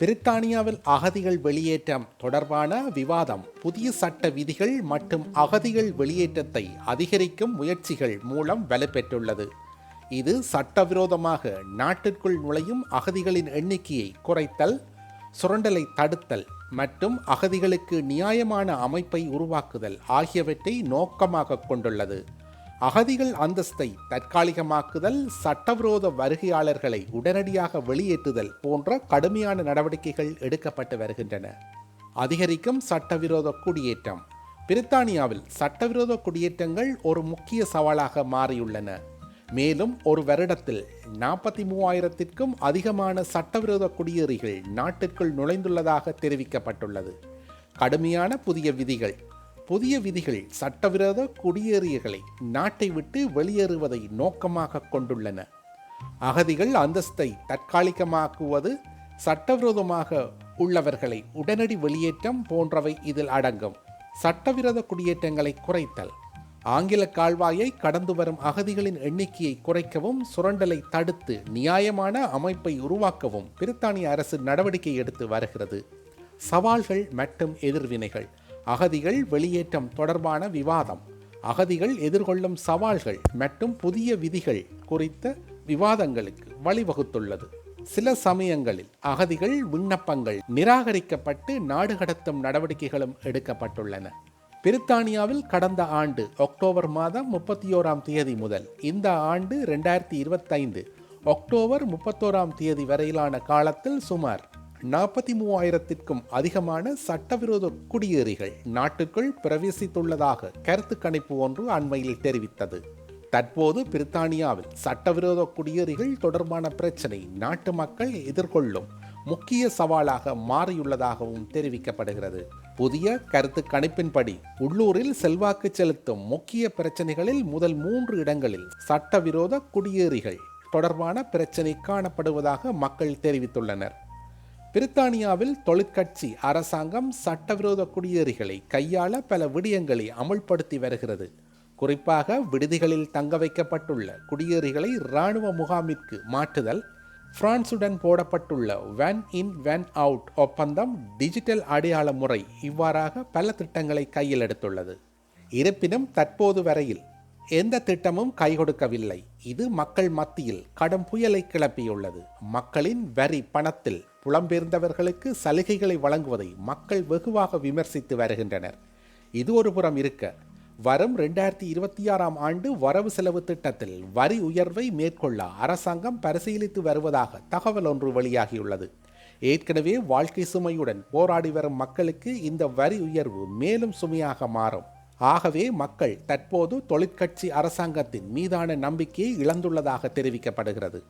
பிரித்தானியாவில் அகதிகள் வெளியேற்றம் தொடர்பான விவாதம் புதிய சட்ட விதிகள் மற்றும் அகதிகள் வெளியேற்றத்தை அதிகரிக்கும் முயற்சிகள் மூலம் வலுப்பெற்றுள்ளது. இது சட்டவிரோதமாக நாட்டிற்குள் நுழையும் அகதிகளின் எண்ணிக்கையை குறைத்தல் சுரண்டலை தடுத்தல் மற்றும் அகதிகளுக்கு நியாயமான அமைப்பை உருவாக்குதல் ஆகியவற்றை நோக்கமாக கொண்டுள்ளது. அகதிகள் அந்தஸ்தை தற்காலிகமாக்குதல் சட்டவிரோத வருகையாளர்களை உடனடியாக வெளியேற்றுதல் போன்ற கடுமையான நடவடிக்கைகள் எடுக்கப்பட்டு வருகின்றன. அதிகரிக்கும் சட்டவிரோத குடியேற்றம். பிரித்தானியாவில் சட்டவிரோத குடியேற்றங்கள் ஒரு முக்கிய சவாலாக மாறியுள்ளன. மேலும் ஒரு வருடத்தில் நாற்பத்தி மூவாயிரத்திற்கும் அதிகமான சட்டவிரோத குடியேறிகள் நாட்டிற்குள் நுழைந்துள்ளதாக தெரிவிக்கப்பட்டுள்ளது. கடுமையான புதிய விதிகள் புதிய விதிகள் சட்டவிரோத குடியேறியர்களை நாட்டை விட்டு வெளியேறுவதை நோக்கமாக கொண்டுள்ளன. அகதிகள் அந்தஸ்தை தற்காலிகமாக்குவது சட்டவிரோதமாக உள்ளவர்களை உடனடி வெளியேற்றம் போன்றவை இதில் அடங்கும். சட்டவிரோத குடியேற்றங்களை குறைத்தல். ஆங்கில கால்வாயை கடந்து வரும் அகதிகளின் எண்ணிக்கையை குறைக்கவும் சுரண்டலை தடுத்து நியாயமான அமைப்பை உருவாக்கவும் பிரித்தானிய அரசு நடவடிக்கை எடுத்து வருகிறது. சவால்கள் மற்றும் எதிர்வினைகள். அகதிகள் வெளியேற்றம் தொடர்பான விவாதம். அகதிகள் எதிர்கொள்ளும் சவால்கள் மற்றும் புதிய விதிகள் குறித்த விவாதங்களுக்கு வழிவகுத்துள்ளது. சில சமயங்களில் அகதிகள் விண்ணப்பங்கள் நிராகரிக்கப்பட்டு நாடு கடத்தும் நடவடிக்கைகளும் எடுக்கப்பட்டுள்ளன. பிரித்தானியாவில் கடந்த ஆண்டு அக்டோபர் மாதம் முப்பத்தி ஓராம் தேதி முதல் இந்த ஆண்டு ரெண்டாயிரத்தி இருபத்தைந்து அக்டோபர் முப்பத்தோராம் தேதி வரையிலான காலத்தில் சுமார் நாற்பத்தி மூவாயிரத்திற்கும் அதிகமான சட்டவிரோத குடியேறிகள் நாட்டுக்குள் பிரவேசித்துள்ளதாக கருத்து கணிப்பு ஒன்று அண்மையில் தெரிவித்தது. தற்போது பிரித்தானியாவில் சட்டவிரோத குடியேறிகள் தொடர்பான பிரச்சினை நாட்டு மக்கள் எதிர்கொள்ளும் முக்கிய சவாலாக மாறியுள்ளதாகவும் தெரிவிக்கப்படுகிறது. புதிய கருத்து கணிப்பின்படி உள்ளூரில் செல்வாக்கு செலுத்தும் முக்கிய பிரச்சனைகளில் முதல் மூன்று இடங்களில் சட்டவிரோத குடியேறிகள் தொடர்பான பிரச்சினை காணப்படுவதாக மக்கள் தெரிவித்துள்ளனர். பிரித்தானியாவில் தொழிற்கட்சி அரசாங்கம் சட்டவிரோத குடியேறிகளை கையாள பல விடயங்களை அமுல்படுத்தி வருகிறது. குறிப்பாக விடுதிகளில் தங்க வைக்கப்பட்டுள்ள குடியேறிகளை இராணுவ முகாமிற்கு மாற்றுதல் பிரான்சுடன் போடப்பட்டுள்ள வேன் இன் வேன் அவுட் ஒப்பந்தம் டிஜிட்டல் அடையாள முறை இவ்வாறாக பல திட்டங்களை கையில் எடுத்துள்ளது. இருப்பினும் தற்போது வரையில் எந்த திட்டமும் கை கொடுக்கவில்லை இது மக்கள் மத்தியில் கடும் புயலை கிளப்பியுள்ளது. மக்களின் வரி பணத்தில் புலம்பெயர்ந்தவர்களுக்கு சலுகைகளை வழங்குவதை மக்கள் வெகுவாக விமர்சித்து வருகின்றனர். இது ஒரு புறம் இருக்க வரும் ரெண்டாயிரத்தி இருபத்தி ஆறாம் ஆண்டு வரவு செலவு திட்டத்தில் வரி உயர்வை மேற்கொள்ள அரசாங்கம் பரிசீலித்து வருவதாக தகவல் ஒன்று வெளியாகியுள்ளது. ஏற்கனவே வாழ்க்கை சுமையுடன் போராடி வரும் மக்களுக்கு இந்த வரி உயர்வு மேலும் சுமையாக மாறும். ஆகவே மக்கள் தற்போது தொழிற்கட்சி அரசாங்கத்தின் மீதான நம்பிக்கையை இழந்துள்ளதாக தெரிவிக்கப்படுகிறது.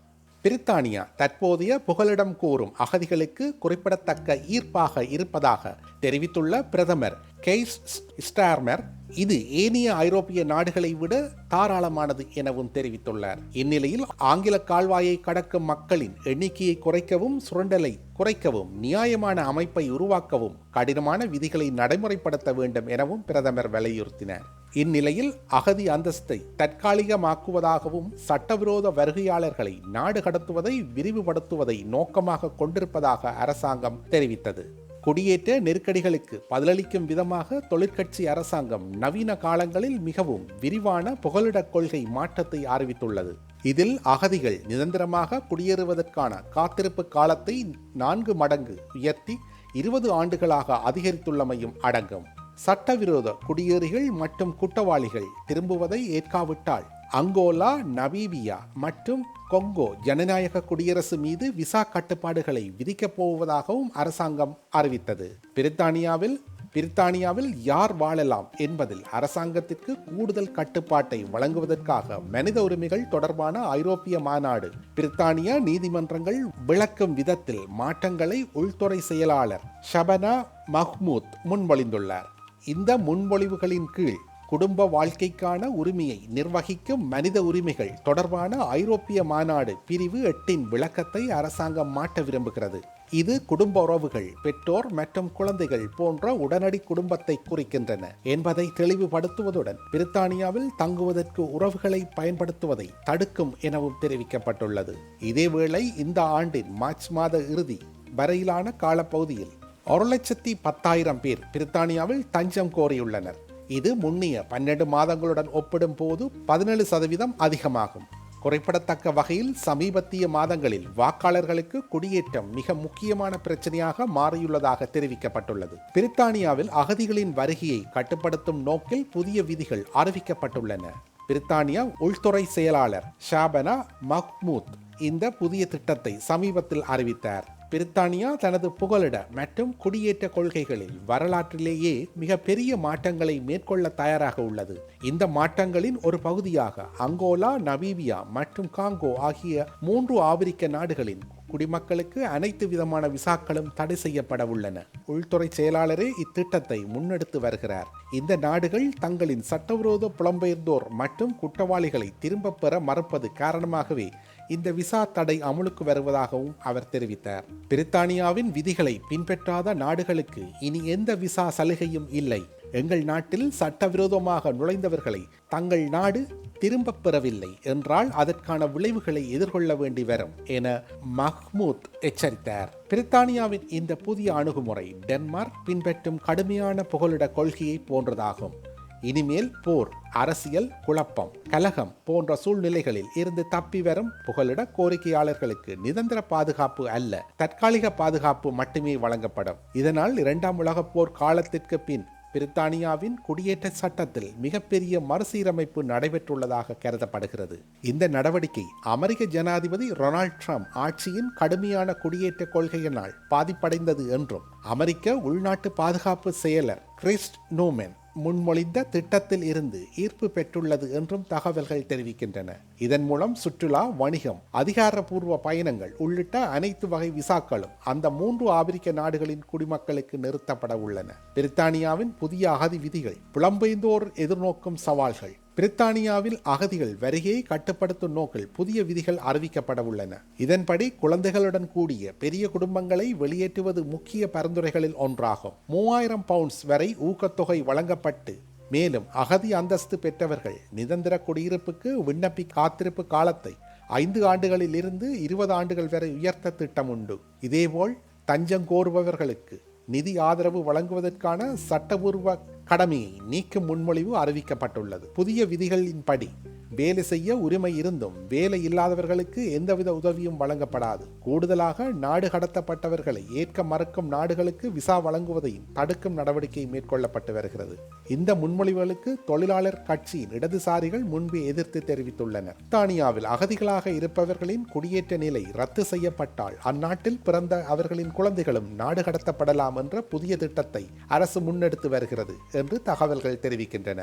பிரித்தானியா தற்போதைய புகலிடம் கூறும் அகதிகளுக்கு குறிப்பிடத்தக்க ஈர்ப்பாக இருப்பதாக தெரிவித்துள்ள பிரதமர் கெய்ஸ் ஸ்டார்மர் இது ஏனைய ஐரோப்பிய நாடுகளை விட தாராளமானது எனவும் தெரிவித்துள்ளார். இந்நிலையில் ஆங்கில கால்வாயை கடக்கும் மக்களின் எண்ணிக்கையை குறைக்கவும் சுரண்டலை குறைக்கவும் நியாயமான அமைப்பை உருவாக்கவும் கடினமான விதிகளை நடைமுறைப்படுத்த வேண்டும் எனவும் பிரதமர் வலியுறுத்தினார். இந்நிலையில் அகதி அந்தஸ்தை தற்காலிகமாக்குவதாகவும் சட்டவிரோத வருகையாளர்களை நாடு கடத்துவதை விரிவுபடுத்துவதை நோக்கமாக கொண்டிருப்பதாக அரசாங்கம் தெரிவித்தது. குடியேற்ற நெருக்கடிகளுக்கு பதிலளிக்கும் விதமாக தொழிற்கட்சி அரசாங்கம் நவீன காலங்களில் மிகவும் விரிவான புகலிடக் கொள்கை மாற்றத்தை அறிவித்துள்ளது. இதில் அகதிகள் நிரந்தரமாக குடியேறுவதற்கான காத்திருப்பு காலத்தை நான்கு மடங்கு உயர்த்தி இருபது ஆண்டுகளாக அதிகரித்துள்ளமையும் அடங்கும். சட்டவிரோத குடியேறிகள் மற்றும் குற்றவாளிகள் திரும்புவதை ஏற்காவிட்டால் அங்கோலா நவீபியா மற்றும் கொங்கோ ஜனநாயக குடியரசு மீது விசா கட்டுப்பாடுகளை விதிக்கப் போவதாகவும் அரசாங்கம் அறிவித்தது. பிரித்தானியாவில் பிரித்தானியாவில் யார் வாழலாம் என்பதில் அரசாங்கத்திற்கு கூடுதல் கட்டுப்பாட்டை வழங்குவதற்காக மனித உரிமைகள் தொடர்பான ஐரோப்பிய மாநாடு பிரித்தானியா நீதிமன்றங்கள் விளக்கும் விதத்தில் மாற்றங்களை உள்துறை செயலாளர் ஷபனா மஹ்மூத் முன்மொழிந்துள்ளார். இந்த முன்மொழிவுகளின் கீழ் குடும்ப வாழ்க்கைக்கான உரிமையை நிர்வகிக்கும் மனித உரிமைகள் தொடர்பான ஐரோப்பிய மாநாடு பிரிவு எட்டின் விளக்கத்தை அரசாங்கம் மாட்ட விரும்புகிறது. இது குடும்ப உறவுகள் பெற்றோர் மற்றும் குழந்தைகள் போன்ற உடனடி குடும்பத்தை குறிக்கின்றன. என்பதை தெளிவுபடுத்துவதுடன் பிரித்தானியாவில் தங்குவதற்கு உறவுகளை பயன்படுத்துவதை தடுக்கும் எனவும் தெரிவிக்கப்பட்டுள்ளது. இதேவேளை இந்த ஆண்டின் மார்ச் மாத இறுதி வரையிலான காலப்பகுதியில் ஒரு லட்சத்தி பத்தாயிரம் பேர் பிரித்தானியாவில் தஞ்சம் கோரியுள்ளனர். இது முன்னிய பன்னெண்டு மாதங்களுடன் ஒப்பிடும் போது பதினேழு சதவீதம் அதிகமாகும். குறைப்படத்தக்க வகையில் சமீபத்திய மாதங்களில் வாக்காளர்களுக்கு குடியேற்றம் மிக முக்கியமான பிரச்சனையாக மாறியுள்ளதாக தெரிவிக்கப்பட்டுள்ளது. பிரித்தானியாவில் அகதிகளின் வருகையை கட்டுப்படுத்தும் நோக்கில் புதிய விதிகள் அறிவிக்கப்பட்டுள்ளன. பிரித்தானியா உள்துறை செயலாளர் ஷாபனா மஹ்மூத் இந்த புதிய திட்டத்தை சமீபத்தில் அறிவித்தார். பிரித்தானியா தனது புகலிட மற்றும் குடியேற்ற கொள்கைகளில் வரலாற்றிலேயே மிக பெரிய மாற்றங்களை மேற்கொள்ள தயாராக உள்ளது. இந்த மாற்றங்களின் ஒரு பகுதியாக அங்கோலா நமீபியா மற்றும் காங்கோ ஆகிய மூன்று ஆப்பிரிக்க நாடுகளின் குடிமக்களுக்கு அனைத்து விதமான விசாக்களும் தடை செய்யப்பட உள்ளன. உள்துறை செயலாளரே இத்திட்டத்தை முன்னெடுத்து வருகிறார். இந்த நாடுகள் தங்களின் சட்டவிரோத புலம்பெயர்ந்தோர் மற்றும் குற்றவாளிகளை திரும்பப் பெற மறுப்பது காரணமாகவே இந்த விசா தடை அமுலுக்கு வருவதாகவும் அவர் தெரிவித்தார். பிரித்தானியாவின் விதிகளை பின்பற்றாத நாடுகளுக்கு இனி எந்த விசா சலுகையும் இல்லை. எங்கள் நாட்டில் சட்டவிரோதமாக நுழைந்தவர்களை தங்கள் நாடு திரும்பப் பெறவில்லை என்றால் அதற்கான விளைவுகளை எதிர்கொள்ள வேண்டி வரும் என மஹ்மூத் எச்சரித்தார். பிரித்தானியாவின் இந்த புதிய அணுகுமுறை டென்மார்க் பின்பற்றும் கடுமையான புகலிட கொள்கையை போன்றதாகும். இனிமேல் போர் அரசியல் குழப்பம் கலகம் போன்ற சூழ்நிலைகளில் இருந்து தப்பி வரும் புகலிட கோரிக்கையாளர்களுக்கு நிரந்தர பாதுகாப்பு அல்ல தற்காலிக பாதுகாப்பு மட்டுமே வழங்கப்படும். இதனால் இரண்டாம் உலகப் போர் காலத்திற்கு பின் பிரித்தானியாவின் குடியேற்ற சட்டத்தில் மிகப்பெரிய மறுசீரமைப்பு நடைபெற்றுள்ளதாக கருதப்படுகிறது. இந்த நடவடிக்கை அமெரிக்க ஜனாதிபதி ரொனால்ட் ட்ரம்ப் ஆட்சியின் கடுமையான குடியேற்ற கொள்கையினால் பாதிப்படைந்தது என்றும் அமெரிக்க உள்நாட்டு பாதுகாப்பு செயலர் கிறிஸ்ட் நோமென் முன்மொழிந்த திட்டத்தில் இருந்து ஈர்ப்பு பெற்றுள்ளது என்றும் தகவல்கள் தெரிவிக்கின்றன. இதன் மூலம் சுற்றுலா வணிகம் அதிகாரப்பூர்வ பயணங்கள் உள்ளிட்ட அனைத்து வகை விசாக்களும் அந்த மூன்று ஆப்பிரிக்க நாடுகளின் குடிமக்களுக்கு நிறுத்தப்பட உள்ளன. பிரித்தானியாவின் புதிய அகதி விதிகள் புலம்பெயர்ந்தோர் எதிர்நோக்கும் சவால்கள். பிரித்தானியாவில் அகதிகள் வருகையை கட்டுப்படுத்தும் நோக்கில் புதிய விதிகள் அறிவிக்கப்பட உள்ளன. இதன்படி குழந்தைகளுடன் கூடிய பெரிய குடும்பங்களை வெளியேற்றுவது முக்கிய பரிந்துரைகளில் ஒன்றாகும். மூவாயிரம் பவுண்ட்ஸ் வரை ஊக்கத்தொகை வழங்கப்பட்டு மேலும் அகதி அந்தஸ்து பெற்றவர்கள் நிரந்தர குடியிருப்புக்கு விண்ணப்பி காத்திருப்பு காலத்தை ஐந்து ஆண்டுகளில் இருந்து இருபது ஆண்டுகள் வரை உயர்த்த திட்டம் உண்டு இதேபோல் தஞ்சம் கோருபவர்களுக்கு நிதி ஆதரவு வழங்குவதற்கான சட்டபூர்வ கடமையை நீக்கும் முன்மொழிவு அறிவிக்கப்பட்டுள்ளது. புதிய விதிகளின்படி வேலை செய்ய உரிமை இருந்தும் வேலை இல்லாதவர்களுக்கு எந்தவித உதவியும் வழங்கப்படாது. கூடுதலாக நாடு கடத்தப்பட்டவர்களை ஏற்க மறுக்கும் நாடுகளுக்கு விசா வழங்குவதையும் தடுக்கும் நடவடிக்கை மேற்கொள்ளப்பட்டு வருகிறது. இந்த முன்மொழிவுகளுக்கு தொழிலாளர் கட்சியின் இடதுசாரிகள் முன்பே எதிர்த்து தெரிவித்துள்ளனர். தானியாவில் அகதிகளாக இருப்பவர்களின் குடியேற்ற நிலை ரத்து செய்யப்பட்டால் அந்நாட்டில் பிறந்த அவர்களின் குழந்தைகளும் நாடு கடத்தப்படலாம் என்ற புதிய திட்டத்தை அரசு முன்னெடுத்து வருகிறது என்று தகவல்கள் தெரிவிக்கின்றன.